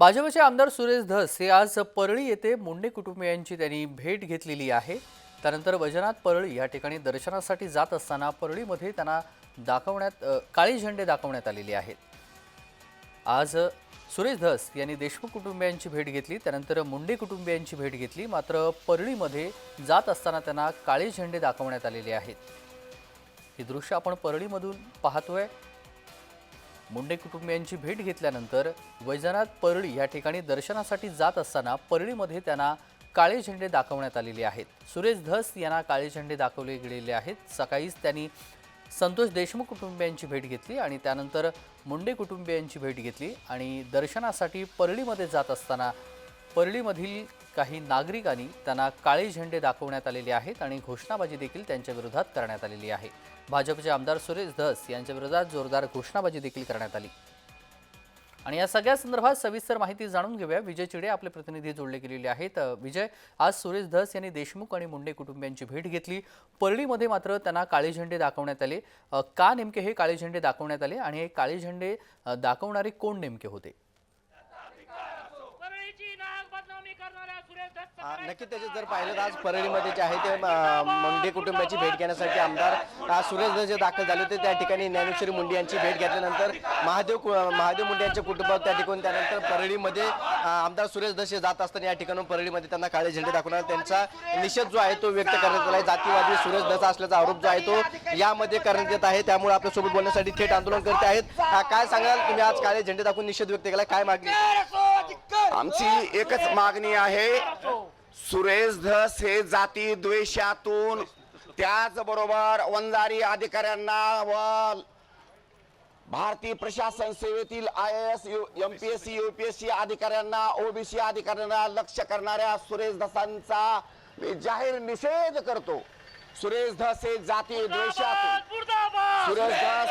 भाजपचे आमदार सुरेश धस हे आज परळी येथे मुंडे कुटुंबियांची त्यांनी भेट घेतलेली आहे. त्यानंतर वजनाथ परळी या ठिकाणी दर्शनासाठी जात असताना परळीमध्ये त्यांना दाखवण्यात काळे काळी झेंडे दाखवण्यात आलेले आहेत. आज सुरेश धस यांनी देशमुख कुटुंबियांची भेट घेतली त्यानंतर मुंडे कुटुंबियांची भेट घेतली मात्र परळीमध्ये जात असताना त्यांना काळे झेंडे दाखवण्यात आलेले आहेत. ही दृश्य आपण परळीमधून पाहतोय. मुंडे कुटुंबियांची भेट घेतल्यानंतर वैजनाथ परळी या ठिकाणी दर्शनासाठी जात असताना परळीमध्ये त्यांना काळे झेंडे दाखवण्यात आलेले आहेत. सुरेश धस यांना काळे झेंडे दाखवले गेलेले आहेत. सकाळीच त्यांनी संतोष देशमुख कुटुंबियांची भेट घेतली आणि त्यानंतर मुंडे कुटुंबियांची भेट घेतली आणि दर्शनासाठी परळीमध्ये जात असताना परळीमधील काही नागरिकांनी त्यांना काळे झेंडे दाखवण्यात आलेले आहेत आणि घोषणाबाजी देखील त्यांच्या विरोधात करण्यात आलेली आहे. भाजपचे आमदार सुरेश धस यांच्या विरोधात जोरदार घोषणाबाजी देखील करण्यात आली. आणि या सगळ्या संदर्भात सविस्तर माहिती जाणून घेऊया. विजय चिडे आपले प्रतिनिधी जोडले गेलेले आहेत. विजय आज सुरेश धस यांनी देशमुख आणि मुंडे कुटुंबियांची भेट घेतली. परळीमध्ये मात्र त्यांना काळे झेंडे दाखवण्यात आले. का नेमके हे काळे झेंडे दाखवण्यात आले आणि हे काळे झेंडे दाखवणारे कोण नेमके होते? नक्की त्याचे जर पाहिलं तर आज परळीमध्ये जे आहे ते मुंडे कुटुंबाची भेट घेण्यासाठी आमदार सुरेश जे दाखल झाले होते. त्या ठिकाणी ज्ञानेश्वरी मुंडे यांची भेट घेतल्यानंतर महादेव महादेव मुंडे यांच्या कुटुंबात त्या ठिकाणी त्यानंतर परळीमध्ये आमदार सुरेश हे जात असताना या ठिकाणी परळीमध्ये त्यांना काळे झेंडे दाखवणार. त्यांचा निषेध जो आहे तो व्यक्त करण्यात आला आहे. जातीवादी सुरेश धस असल्याचा आरोप जो आहे तो यामध्ये करण्यात येत आहे. त्यामुळे आपल्यासोबत बोलण्यासाठी थेट आंदोलन करते आहेत. काय सांगाल? तुम्ही आज काळे झेंडे दाखवून निषेध व्यक्त केला काय मागणी? आमची एकच मागणी आहे. सुरेश धस हे जाती द्वेषातून. त्याचबरोबर वंजारी अधिकाऱ्यांना व भारतीय प्रशासन सेवेतील I S M P S C UPSC अधिकाऱ्यांना ओबीसी अधिकाऱ्यांना लक्ष करणाऱ्या सुरेश धसांचा मी जाहीर निषेध करतो. सुरेश धस हे जाती द्वेषातून. सुरेश धस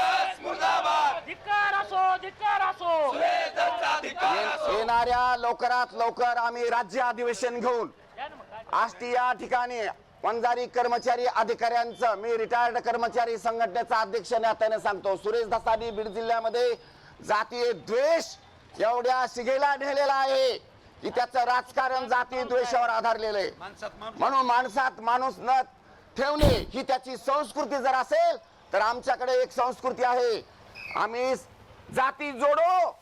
असो. येणाऱ्या लवकरात लवकर आम्ही राज्य अधिवेशन घेऊन आष्टी या ठिकाणी वंजारी कर्मचारी अधिकाऱ्यांचं मी रिटायर्ड कर्मचारी संघटनेचा अध्यक्ष नात्याने सांगतो. सुरेश दसानी बीड जिल्ह्यामध्ये जातीय द्वेष एवढ्या शिगेला नेलेला आहे की त्याचं राजकारण जाती द्वेषावर आधारलेलं आहे. म्हणून माणसात माणूस न ठेवणे ही त्याची संस्कृती जर असेल तर आमच्याकडे एक संस्कृती आहे. आम्ही जाती जोडो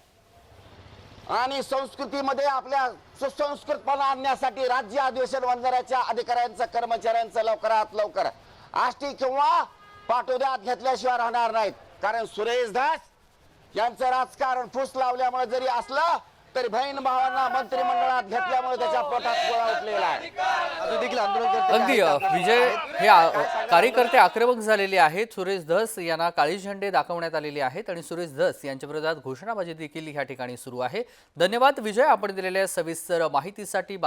आणि संस्कृतीमध्ये आपल्या सुसंस्कृतपणा आणण्यासाठी राज्य अधिवेशन वंजाऱ्याच्या अधिकाऱ्यांचं कर्मचाऱ्यांचं लवकरात लवकर आष्टी किंवा पाठोद्यात घेतल्याशिवाय राहणार नाहीत. कारण सुरेश दास यांचं राजकारण फुस लावल्यामुळे जरी असलं तरी बहीण भावांना मंत्रिमंडळात घेतल्यामुळे त्याच्या पोटात गोळा उठलेला आहे. अजून देखील आंदोलन करते अगदी विजय हे कार्यकर्ते आक्रमक झालेले आहेत. सुरेश धस यांना काळी झेंडे दाखवण्यात आलेले आहेत आणि सुरेश धस यांच्या विरोधात घोषणाबाजी देखील ह्या ठिकाणी सुरू आहे. धन्यवाद विजय. आपण दिलेल्या सविस्तर माहितीसाठी